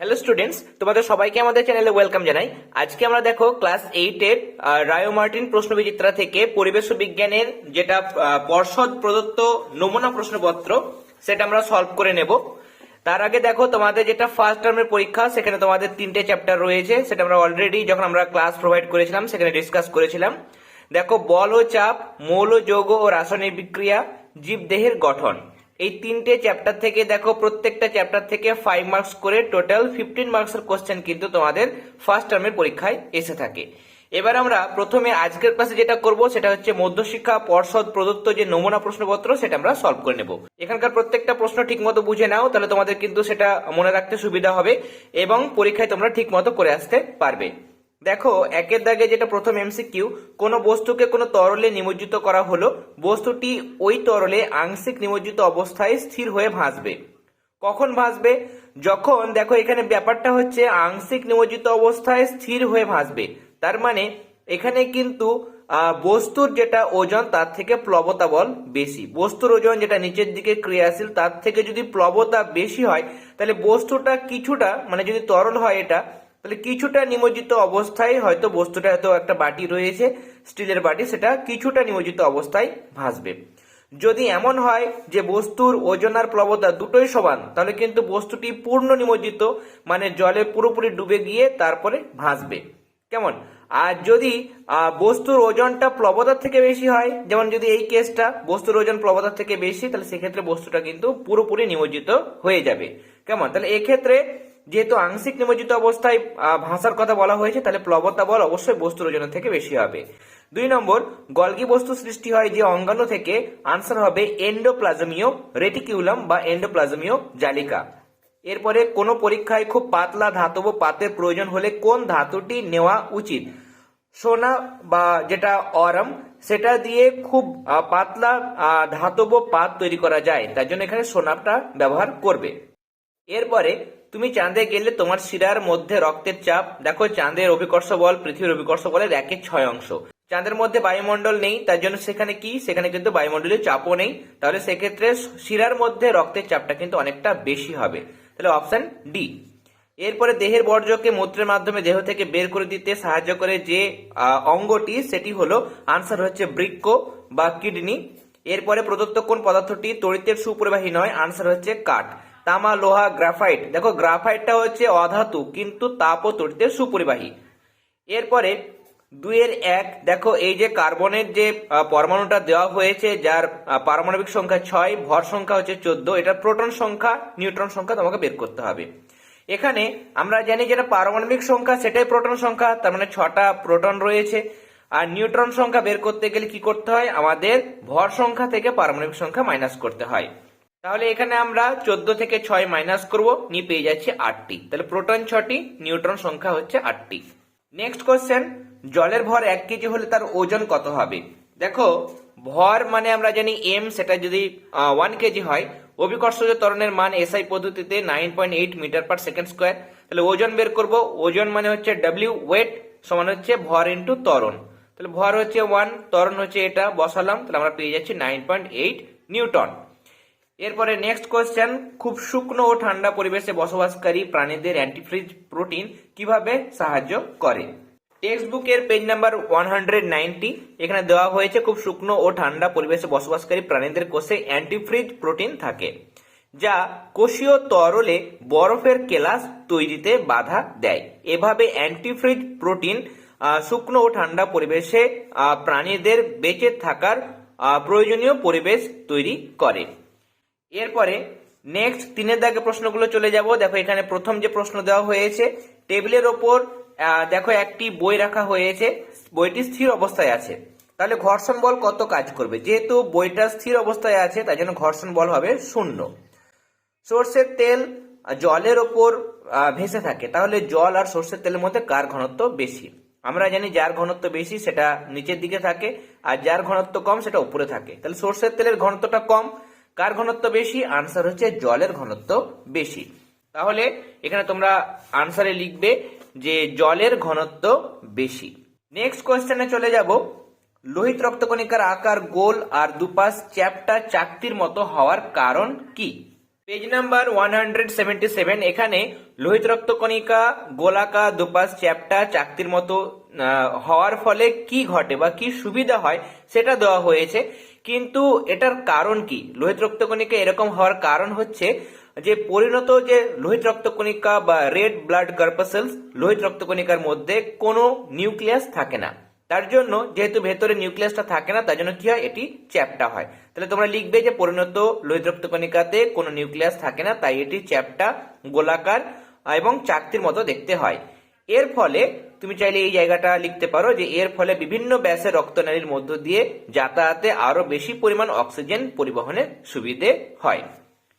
Hello students তোমাদের সবাইকে আমাদের চ্যানেলে ওয়েলকাম জানাই। আজকে আমরা দেখো ক্লাস এইটের রায়ো মার্টিন প্রশ্ন বিচিত্রা থেকে পরিবেশ বিজ্ঞানের যেটা পর্ষদ প্রদত্ত নমুনা প্রশ্নপত্র, সেটা আমরা সলভ করে নেব। তার আগে দেখো, তোমাদের যেটা ফার্স্ট টার্মের পরীক্ষা, সেখানে তোমাদের তিনটে চ্যাপ্টার রয়েছে, সেটা আমরা অলরেডি যখন আমরা ক্লাস প্রোভাইড করেছিলাম, সেখানে ডিসকাস করেছিলাম। দেখো, বল ও চাপ, মৌল, যৌগ ও রাসায়নিক বিক্রিয়া, জীবদেহের গঠন। এই তিনটে চ্যাপ্টার থেকে দেখো প্রত্যেকটা চ্যাপ্টার থেকে ফাইভ মার্কস করে টোটাল ফিফটিন মার্কসের কোশ্চেন কিন্তু তোমাদের ফার্স্ট টার্মের পরীক্ষায় এসে থাকে। এবার আমরা প্রথমে আজকের ক্লাসে যেটা করব সেটা হচ্ছে মধ্যশিক্ষা, পর্ষদ, প্রদত্ত যে নমুনা প্রশ্নপত্র সেটা আমরা সলভ করে নেব। এখানকার প্রত্যেকটা প্রশ্ন ঠিকমতো বুঝে নাও, তাহলে তোমাদের কিন্তু সেটা মনে রাখতে সুবিধা হবে এবং পরীক্ষায় তোমরা ঠিকমতো করে আসতে পারবে। দেখো, একের দাগে যেটা প্রথম এমসিকিউ কোন বস্তুকে কোনো তরলে নিমজ্জিত করা হলো, বস্তুটি ওই তরলে আংশিক নিমজ্জিত অবস্থায় স্থির হয়ে ভাসবে। কখন ভাসবে? যখন দেখো, এখানে ব্যাপারটা হচ্ছে আংশিক নিমজ্জিত অবস্থায় স্থির হয়ে ভাসবে। তার মানে এখানে কিন্তু বস্তুর যেটা ওজন, তার থেকে প্লবতা বল বেশি। বস্তুর ওজন যেটা নিচের দিকে ক্রিয়াশীল, তার থেকে যদি প্লবতা বেশি হয়, তাহলে বস্তুটা কিছুটা মানে যদি তরল হয় এটা তাহলে কিছুটা নিমজ্জিত অবস্থায় হয়তো বস্তুটা হয়তো একটা বাটি রয়েছে, স্টিলের বাটি, সেটা কিছুটা নিমজ্জিত অবস্থায় ভাসবে। যদি এমন হয় যে বস্তুর ওজন আর প্লবতা দুটোই সমান, তাহলে কিন্তু বস্তুটি পূর্ণ নিমজ্জিত মানে জলে পুরোপুরি ডুবে গিয়ে তারপরে ভাসবে। কেমন? আর যদি বস্তুর ওজনটা প্লবতার থেকে বেশি হয়, যেমন যদি এই কেসটা বস্তুর ওজন প্লবতার থেকে বেশি, তাহলে সেক্ষেত্রে বস্তুটা কিন্তু পুরোপুরি নিমজ্জিত হয়ে যাবে। কেমন? তাহলে এক্ষেত্রে যেহেতু আংশিক নিমজ্জিত অবস্থায় ভাষার কথা বলা হয়েছে, তাহলে প্লবতা বল অবশ্যই বস্তুর ওজনের থেকে বেশি হবে। দুই নম্বর, গলগি বস্তু সৃষ্টি হয় যে অঙ্গাণু থেকে আনসার হবে এন্ডোপ্লাজমীয় রেটিকিউলাম বা এন্ডোপ্লাজমীয় জালিকা। এরপরে কোনো পরীক্ষায় খুব পাতলা ধাতব পাতের প্রয়োজন হলে কোন ধাতুটি নেওয়া উচিত? সোনা বা যেটা অরম, সেটা দিয়ে খুব পাতলা ধাতব পাত তৈরি করা যায়, তার জন্য এখানে সোনাটা ব্যবহার করবে। এরপরে তুমি চাঁদে গেলে তোমার শিরার মধ্যে রক্তের চাপ। দেখো, চাঁদের অভিকর্ষ বল, পৃথিবীর অভিকর্ষ বলের একের ছয় অংশ। চাঁদের মধ্যে বায়ুমণ্ডল নেই, তার জন্য সেখানে কি? সেখানে কিন্তু বায়ুমণ্ডলীয় চাপও নেই। তাহলে সেক্ষেত্রে শিরার মধ্যে রক্তের চাপটা কিন্তু অনেকটা বেশি হবে। তাহলে অপশন ডি এরপরে দেহের বর্জ্যকে মূত্রের মাধ্যমে দেহ থেকে বের করে দিতে সাহায্য করে যে অঙ্গটি, সেটি হলো আনসার হচ্ছে বৃক্ক বা কিডনি। এরপরে প্রদত্ত কোন পদার্থটি তড়িতের সুপরিবাহী নয় আনসার হচ্ছে কাঠ। তামা লোহা গ্রাফাইট। দেখো, গ্রাফাইটটা হচ্ছে অধাতু, কিন্তু তাপ ও তড়িতের সুপরিবাহী। এরপরে দুইয়ের এক, দেখো, এই যে কার্বনের যে পরমাণুটা দেওয়া হয়েছে, যার পারমাণবিক সংখ্যা ছয়, ভর সংখ্যা হচ্ছে চোদ্দ এটার প্রোটন সংখ্যা, নিউট্রন সংখ্যা তোমাকে বের করতে হবে। এখানে আমরা জানি যেটা পারমাণবিক সংখ্যা, সেটাই প্রোটন সংখ্যা, তার মানে ছটা প্রোটন রয়েছে। আর নিউট্রন সংখ্যা বের করতে গেলে কি করতে হয়? আমাদের ভর সংখ্যা থেকে পারমাণবিক সংখ্যা মাইনাস করতে হয়। তাহলে এখানে আমরা চোদ্দ থেকে ছয় মাইনাস করব, নিয়ে পেয়ে যাচ্ছি আটটি। তাহলে প্রোটন ছটি নিউট্রন সংখ্যা হচ্ছে আটটি। নেক্সট কোশ্চেন জলের ভর এক কেজি হলে তার ওজন কত হবে? দেখো, ভর মানে আমরা জানি এম সেটা যদি ওয়ান কেজি হয়, অভিকর্ষজ ত্বরণের মান এসআই পদ্ধতিতে nine point eight metre per second square তাহলে ওজন বের করব, ওজন মানে হচ্ছে ডাব্লিউ ওয়েট সমান হচ্ছে ভর ইন্টু ত্বরণ। তাহলে ভর হচ্ছে ওয়ান ত্বরণ হচ্ছে এটা, বসালাম, তাহলে আমরা পেয়ে যাচ্ছি নাইন পয়েন্ট এইট নিউটন। এরপরে নেক্সট কোয়েশ্চেন খুব শুকনো ও ঠান্ডা পরিবেশে বসবাসকারী প্রাণীদের অ্যান্টিফ্রিজ প্রোটিন কীভাবে সাহায্য করে? টেক্সট বুকের page number one hundred ninety এখানে দেওয়া হয়েছে খুব শুকনো ও ঠান্ডা পরিবেশে বসবাসকারী প্রাণীদের কোষে অ্যান্টিফ্রিজ প্রোটিন থাকে, যা কোষীয় তরলে বরফের কেলাস তৈরিতে বাধা দেয়। এভাবে অ্যান্টিফ্রিজ প্রোটিন শুকনো ও ঠান্ডা পরিবেশে প্রাণীদের বেঁচে থাকার প্রয়োজনীয় পরিবেশ তৈরি করে। এরপরে নেক্সট তিনের দাগে প্রশ্নগুলো চলে যাব। দেখো, এখানে প্রথম যে প্রশ্ন দেওয়া হয়েছে, টেবিলের ওপর দেখো একটি বই রাখা হয়েছে, বইটি স্থির অবস্থায় আছে। তাহলে ঘর্ষণ বল কত কাজ করবে? যেহেতু বইটা স্থির অবস্থায় আছে, তাই জন্য ঘর্ষণ বল হবে শূন্য। সর্ষের তেল জলের ওপর ভেসে থাকে। তাহলে জল আর সর্ষের তেলের মধ্যে কার ঘনত্ব বেশি? আমরা জানি যার ঘনত্ব বেশি, সেটা নিচের দিকে থাকে, আর যার ঘনত্ব কম, সেটা উপরে থাকে। তাহলে সর্ষের তেলের ঘনত্বটা কম কার ঘনত্ব বেশি? আনসার হচ্ছে জলের ঘনত্ব বেশি। তাহলে এখানে তোমরা আনসারে লিখবে যে জলের ঘনত্ব বেশি। নেক্সট কোয়েশ্চেনে চলে যাব। লোহিত রক্তকণিকার আকার, গোল আর দুপাশ চ্যাপ্টা চাকতির মতো হওয়ার কারণ কি? Page number one hundred seventy seven এখানে লোহিত রক্তকণিকা, গোলাকা, দুপাশ চ্যাপ্টা চাকতির মতো হওয়ার ফলে কি ঘটে বা কি সুবিধা হয় সেটা দেওয়া হয়েছে। কিন্তু এটার কারণ কি? লোহিত রক্তকণিকা এরকম হওয়ার কারণ হচ্ছে যে পরিণত যে লোহিত রক্তকণিকা বা রেড ব্লাড কার্পাসেলস লোহিত রক্তকণিকার মধ্যে কোনো নিউক্লিয়াস থাকে না। তার জন্য যেহেতু ভেতরে নিউক্লিয়াসটা থাকে না, তার জন্য কি হয়? এটি চ্যাপ্টা হয়। তাহলে তোমরা লিখবে যে পরিণত লোহিত রক্তকণিকাতে কোনো নিউক্লিয়াস থাকে না, তাই এটি চ্যাপটা গোলাকার এবং চাকতির মতো দেখতে হয়। এর ফলে তুমি চাইলে এই জায়গাটা লিখতে পারো যে এর ফলে বিভিন্ন ব্যাসের রক্তনালীর মধ্য দিয়ে যাতায়াতে আরও বেশি পরিমাণ অক্সিজেন পরিবহনের সুবিধে হয়।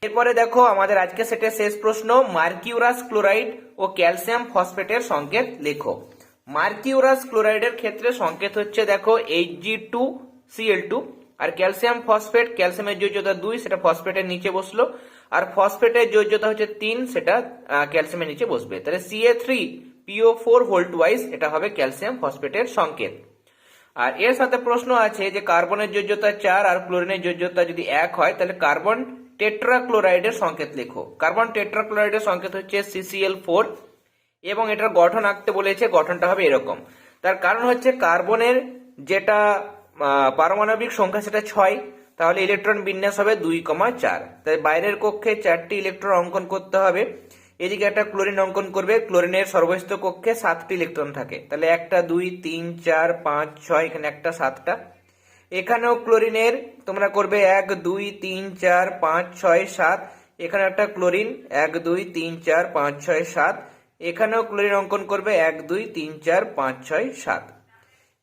এরপরে দেখো আমাদের আজকে সেটের শেষ প্রশ্ন, মার্কিউরাস ক্লোরাইড ও ক্যালসিয়াম ফসফেটের সংকেত লেখো। মার্কিউরাস ক্লোরাইডের ক্ষেত্রে সংকেত হচ্ছে দেখো H G two Cl two আর ক্যালসিয়াম ফসফেট, ক্যালসিয়ামের যোজ্যতা দুই, সেটা ফসফেটের নিচে বসল। আর ফসফেটের যোজ্যতা হচ্ছে তিন, সেটা ক্যালসিয়ামের নিচে বসবে। তাহলে সিএ থ্রি পিও ফোর ভোল্ট ওয়াইজ এটা হবে ক্যালসিয়াম ফসফেটের সংকেত। আর এর সাথে প্রশ্ন আছে যে কার্বনের যোজ্যতা চার আর ক্লোরিনের যোজ্যতা যদি এক হয়, তাহলে কার্বন টেট্রাক্লোরাইডের সংকেত লেখো। কার্বন টেট্রাক্লোরাইডের সংকেত হচ্ছে সিসিএল ফোর এবং এটার গঠন আঁকতে বলেছে, গঠনটা হবে এরকম। তার কারণ হচ্ছে কার্বনের যেটা পারমাণবিক সংখ্যা সেটা ছয়, তাহলে ইলেকট্রন বিন্যাস হবে দুই কমা চার। তাই বাইরের কক্ষে চারটি ইলেকট্রন অঙ্কন করতে হবে। এদিকে একটা ক্লোরিন অঙ্কন করবে, ক্লোরিনের সর্বস্থ কক্ষে সাতটি ইলেকট্রন থাকে। তাহলে একটা, দুই, তিন, চার, পাঁচ, ছয়, এখানে একটা সাতটা। এখানেও ক্লোরিনের তোমরা করবে এক, দুই, তিন, চার, পাঁচ, ছয়, সাত। এখানে একটা ক্লোরিন, এক, দুই, তিন, চার, পাঁচ, ছয়, সাত। এখানেও ক্লোরিন অঙ্কন করবে এক, দুই, তিন, চার, পাঁচ, ছয়, সাত।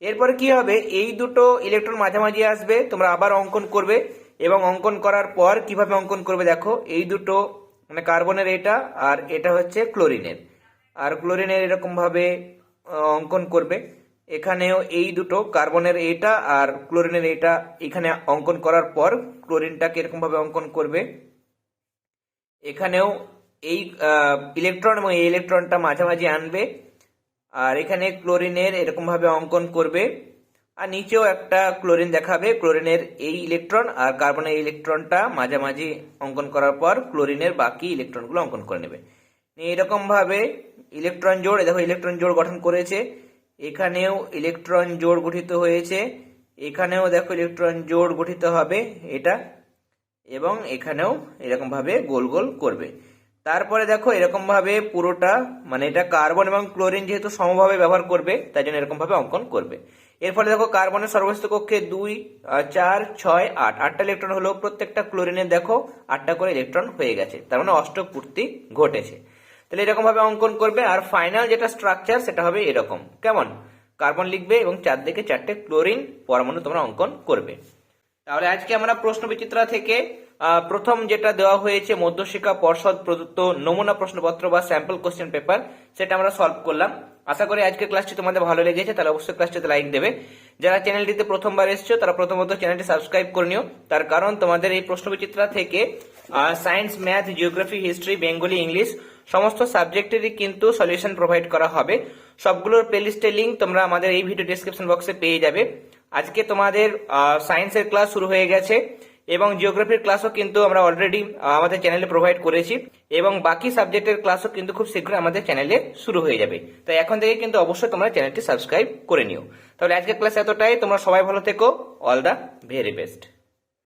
এরপর কি হবে? এই দুটো ইলেকট্রন মাঝামাঝি আসবে, তোমরা আবার অঙ্কন করবে। এবং অঙ্কন করার পর কীভাবে অঙ্কন করবে দেখো? এই দুটো মানে কার্বনের এটা আর এটা হচ্ছে ক্লোরিনের। আর ক্লোরিনের এরকম ভাবে অঙ্কন করবে। এখানেও এই দুটো, কার্বনের এটা আর ক্লোরিনের এটা, এখানে অঙ্কন করার পর ক্লোরিনটাকে এরকম ভাবে অঙ্কন করবে। এখানেও এই ইলেকট্রন এবং এই ইলেকট্রনটা মাঝামাঝি আনবে। আর এখানে ক্লোরিনের এরকম ভাবে অঙ্কন করবে। আর নিচেও একটা ক্লোরিন দেখাবে। ক্লোরিনের এই ইলেকট্রন আর কার্বনের ইলেকট্রনটা মাঝামাঝি অঙ্কন করার পর ক্লোরিনের বাকি ইলেকট্রনগুলো অঙ্কন করে নেবে। এরকম ভাবে ইলেকট্রন জোড় দেখো ইলেকট্রন জোড় গঠন করেছে। এখানেও ইলেকট্রন জোড় গঠিত হয়েছে। এখানেও দেখো ইলেকট্রন জোড় গঠিত হবে এটা। এবং এখানেও এরকম ভাবে গোল গোল করবে। তারপরে দেখো এরকম ভাবে পুরোটা মানে এটা কার্বন এবং ক্লোরিন যেহেতু সমভাবে ব্যবহার করবে, তাই জন্য এরকম ভাবে অঙ্কন করবে। এর ফলে দেখো কার্বনের সর্বস্থ কক্ষে দুই চার, ছয়, আট, আটটা ইলেকট্রন হলো প্রত্যেকটা ক্লোরিনের দেখো আটটা করে ইলেকট্রন হয়ে গেছে, তার মানে অষ্টক পূর্তি ঘটেছে। তাহলে এরকম ভাবে অঙ্কন করবে, আর ফাইনাল যেটা স্ট্রাকচার সেটা হবে এরকম। কেমন? কার্বন লিখবে এবং চারদিকে চারটে ক্লোরিন পরমাণু তোমরা অঙ্কন করবে। তাহলে আজকে আমরা প্রশ্ন বিচিত্রা থেকে প্রথম যেটা দেওয়া হয়েছে মধ্যশিক্ষা পর্ষদ প্রদত্ত নমুনা প্রশ্নপত্র বা স্যাম্পল কোশ্চেন পেপার সেটা আমরা সলভ করলাম। আশা করি আজকের ক্লাসটি তোমাদের ভালো লেগেছে, তাহলে অবশ্যই ক্লাসটিতে লাইক দেবে। যারা চ্যানেলটিতে প্রথমবার এসছো, তারা প্রথমত চ্যানেলটি সাবস্ক্রাইব করে নিও। তার কারণ তোমাদের এই প্রশ্ন বিচিত্রা থেকে science math geography history Bengali English সমস্ত সাবজেক্টেরই কিন্তু সলিউশন প্রোভাইড করা হবে। সবগুলোর প্লেলিস্টের লিঙ্ক তোমরা আমাদের এই ভিডিও ডিসক্রিপশন বক্সে পেয়ে যাবে। আজকে তোমাদের সায়েন্সের ক্লাস শুরু হয়ে গেছে এবং জিওগ্রাফির ক্লাসও কিন্তু আমরা অলরেডি আমাদের চ্যানেলে প্রোভাইড করেছি এবং বাকি সাবজেক্টের ক্লাসও কিন্তু খুব শীঘ্রই আমাদের চ্যানেলে শুরু হয়ে যাবে। তাই এখন থেকে কিন্তু অবশ্যই তোমরা চ্যানেলটি সাবস্ক্রাইব করে নিও। তাহলে আজকের ক্লাস এতটাই। তোমরা সবাই ভালো থেকো। All the very best